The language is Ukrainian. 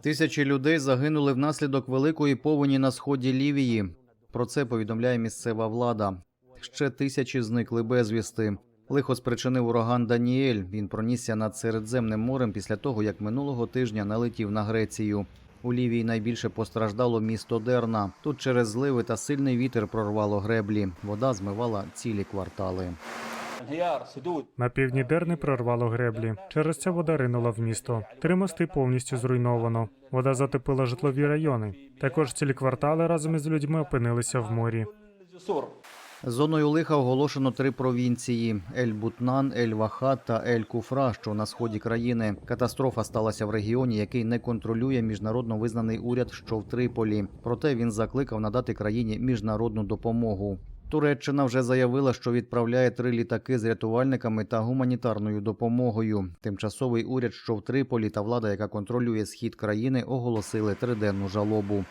Тисячі людей загинули внаслідок великої повені на сході Лівії. Про це повідомляє місцева влада. Ще тисячі зникли безвісти. Лихо спричинив ураган Даніель. Він пронісся над Середземним морем після того, як минулого тижня налетів на Грецію. У Лівії найбільше постраждало місто Дерна. Тут через зливи та сильний вітер прорвало греблі. Вода змивала цілі квартали. На півдні Дерни прорвало греблі. Через це вода ринула в місто. Три мости повністю зруйновано. Вода затопила житлові райони. Також цілі квартали разом із людьми опинилися в морі. Зоною лиха оголошено три провінції: Ель Бутнан, Ель Вахат та Ель Куфра, що на сході країни. Катастрофа сталася в регіоні, який не контролює міжнародно визнаний уряд, що в Триполі. Проте він закликав надати країні міжнародну допомогу. Туреччина вже заявила, що відправляє три літаки з рятувальниками та гуманітарною допомогою. Тимчасовий уряд, що в Триполі, та влада, яка контролює схід країни, оголосили триденну жалобу.